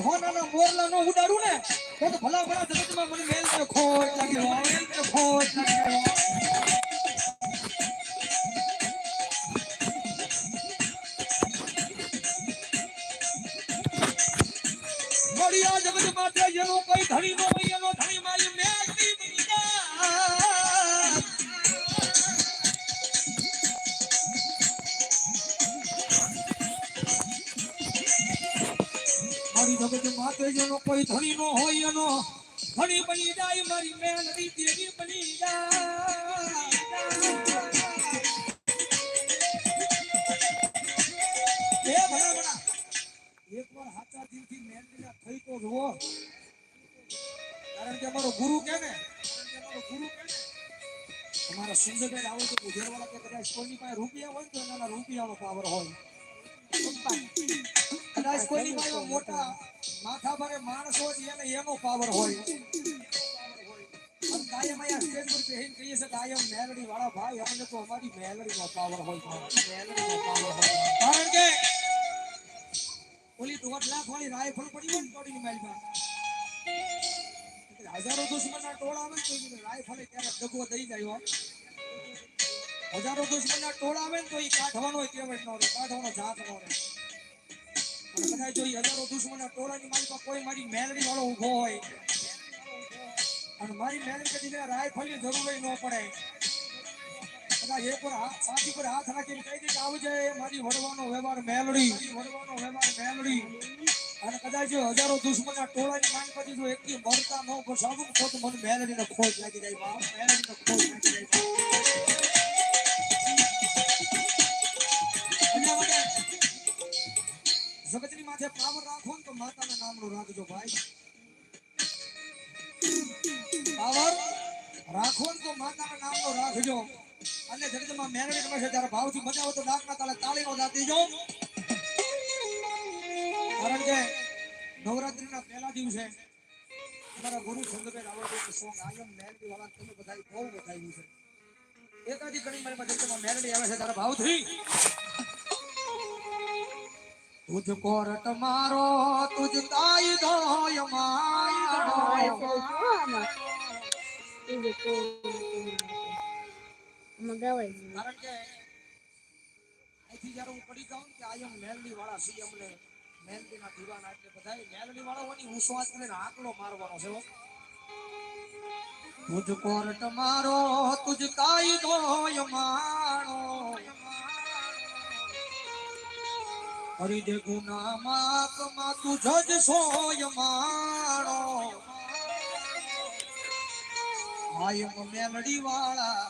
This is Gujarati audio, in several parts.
હોનાના મોરલા નો ઉડાડું ને, તો તો ભલા ભલા જગતમાં મને મેલ ને ખોટ લાગી મેલ ને ખોટ લાગી. હો મળ્યા જગત માથે એનો કોઈ ધણી નો એનો ધણી મારી મેલડી જગત માથે જેનો કોઈ ધણી નો હોય એનો. ધણી બની જાય, મારી મેલડી દેવી બની જાય. એકવાર હાચા દિલથી મેલડીના થઈ તો જુઓ. કારણ કે અમારો ગુરુ કે ને? અમારો ગુરુ કે ને? અમારા સુંદરભાઈ આવો તો ગુજરાતવાળા કે કદાચ કોઈની પાસે રૂપિયા હોય તો એના રૂપિયાનો પાવર હોય. કદાચ કોઈની પાસે મોટા માથા ભારે માણસો તો એને એનો પાવર હોય. કાયમ રાયફળ પડી હોય ને તોડીની પાસે હજારો દુશ્મનના ટોળા આવે ને તો ઈ રાયફલે ક્યારેક દગો દઈ જાય. હજારો દુશ્મનના ટોળા આવે ને તો એ કાઢવાનો કહેવાય ન રહે, કાઢવાનો જાત ન રહે. કદાચ જો હજારો દુશ્મનના ટોળાની મારી કોઈ મારી મેલડી વાળો ઊભો હોય, અને મારી મેલડી કદી મેં રાયફલની જરૂર ન પડે. કદાચ એક પર હાથ છાતી પર હાથ રાખીને કહી દે કે આવજે, મારી વડવાનો વ્યવહાર મેલડી. વડવાનો વ્યવહાર મેલડી. અને કદાચ જો હજારો દુશ્મનના ટોળાની માંગ પછી જો એકથી મરતા ન તો તો મને મેલડીને ખોટ લાગી જાય મેલડીને ખોટ લાગી જાય. જગતની માથે પાવર રાખો ને તો માતાના નામનો રાખજો ભાઈ. પાવર રાખો ને તો માતાના નામનો રાખજો. અને જગતમાં મેરડી રમે છે ત્યારે ભાવથી મજા તો ડાકના તાળે તાળીનો દાંત દેજો કારણ કે નવરાત્રીના પહેલા દિવસે અમારા ગુરુ ચંદ્રભાઈ રાવળદેવનું સોંગ આયમ મેરડી વાળા તમે બધાય બહુ બતાવ્યું છે. એકાદી ઘણી મારી પાસે મેરડી આવે છે ત્યારે ભાવથી તુજકો રટ મારો, તુજ તાઈ ધોય મારો. કારણ કે અહીંથી જ્યારે હું પડી જાઉં કે આયમ મેલડી વાળા સી અમને. મેલડી ના દીવાના એટલે બધા મેલડી વાળા હોય હું શ્વાસ કરીને આંકડો મારવાનો છે. તુજ કોરટ મારો, તુજ કાઈ ધોય માણો હરી દે ગુના માપમાં તું જજ સોય માણો. આયમ મેલડી વાળા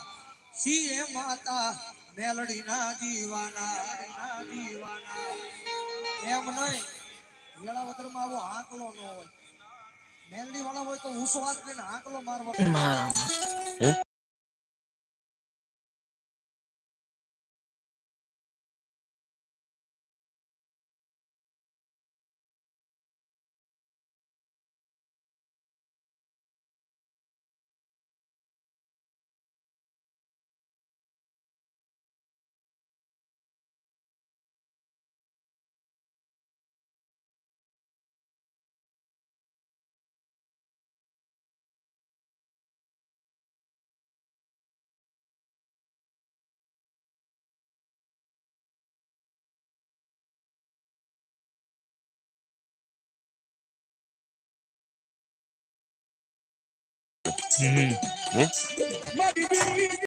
સીએ માતા મેલડી ના જીવાના ના દીવાના. એમ નહીં વેળાવદરમાં આવો આંકલો ન હોય. મેલડી વાળા હોય તો હું સ્વાદ કરીને આંકલો મારવા. હમ હે